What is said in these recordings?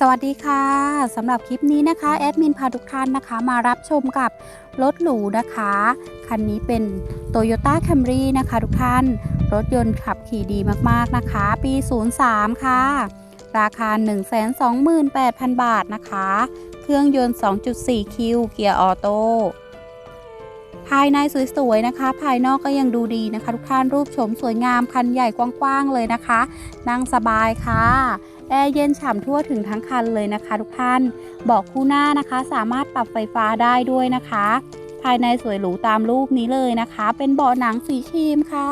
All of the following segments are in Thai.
สวัสดีค่ะสำหรับคลิปนี้นะคะแอดมินพาทุกท่านนะคะมารับชมกับรถหรูนะคะ คันนี้เป็น Toyota Camry นะคะทุกท่าน รถยนต์ขับขี่ดีมากๆนะคะ ปี 03 ค่ะ ราคา 128,000 บาทนะคะ เครื่องยนต์ 2.4 คิว เกียร์ออโต้ ภายในสวยๆนะคะ ภายนอกก็ยังดูดีนะคะ ทุกท่านรูปชมสวยงามคันใหญ่กว้างๆเลยนะคะ นั่งสบายค่ะแอร์เย็นฉ่ำทั่วถึงทั้งคันเลยนะคะ ทุกท่านบอกคู่หน้านะคะ สามารถปรับไฟฟ้าได้ด้วยนะคะ ภายในสวยหรูตามรูปนี้เลยนะคะ เป็นเบาะหนังสีครีมค่ะ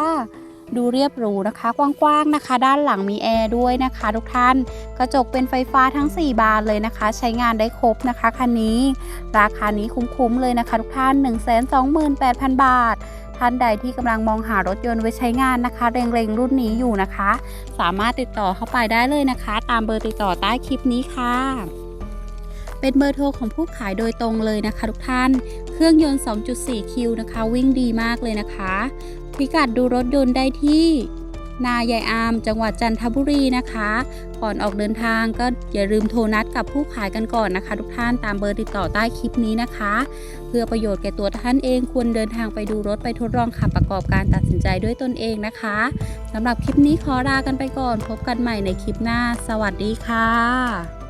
ดูเรียบหรูนะคะกว้างๆนะคะ ด้านหลังมีแอร์ด้วยนะคะ ทุกท่านกระจกเป็นไฟฟ้าทั้ง 4 บานเลยนะคะ ใช้งานได้ครบนะคะคันนี้ ราคานี้คุ้มๆเลยนะคะ ทุกท่าน 128,000 บาท ท่านใดที่กำลังมองหารถยนต์ไว้ใช้งานนะคะ เร่งๆรุ่นนี้อยู่นะคะ สามารถติดต่อเข้าไปได้เลยนะคะ ตามเบอร์ติดต่อใต้คลิปนี้ค่ะเป็นเบอร์โทรของผู้ขายโดยตรงเลยนะคะทุกท่าน เครื่องยนต์ 2.4 คิวนะคะ วิ่งดีมากเลยนะคะ พิกัดดูรถยนต์ได้ที่ นายายอาม จังหวัดจันทบุรีนะคะ ก่อนออกเดินทางก็อย่าลืมโทรนัดกับผู้ขายกันก่อนนะคะ ทุกท่านตามเบอร์ติดต่อใต้คลิปนี้นะคะ เพื่อประโยชน์แก่ตัวท่านเองควรเดินทางไปดูรถไปทดลองขับประกอบการตัดสินใจด้วยตนเองนะคะสำหรับคลิปนี้ขอลากันไปก่อน พบกันใหม่ในคลิปหน้า สวัสดีค่ะ